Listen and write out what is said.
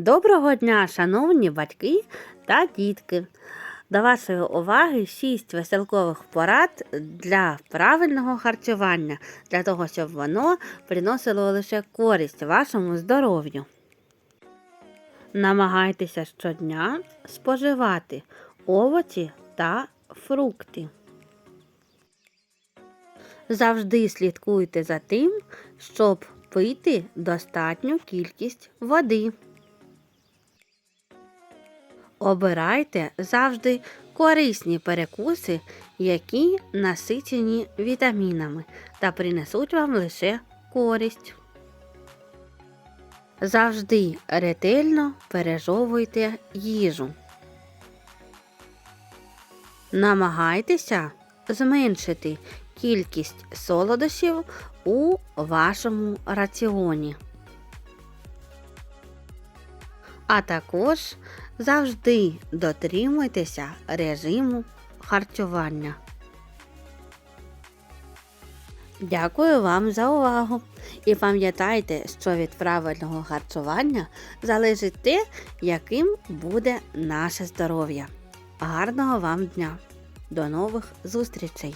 Доброго дня, шановні батьки та дітки! До вашої уваги 6 веселкових порад для правильного харчування, для того, щоб воно приносило лише користь вашому здоров'ю. Намагайтеся щодня споживати овочі та фрукти. Завжди слідкуйте за тим, щоб пити достатню кількість води. Обирайте завжди корисні перекуси, які насичені вітамінами та принесуть вам лише користь. Завжди ретельно пережовуйте їжу. Намагайтеся зменшити кількість солодощів у вашому раціоні. А також завжди дотримуйтеся режиму харчування. Дякую вам за увагу! І пам'ятайте, що від правильного харчування залежить те, яким буде наше здоров'я. Гарного вам дня! До нових зустрічей!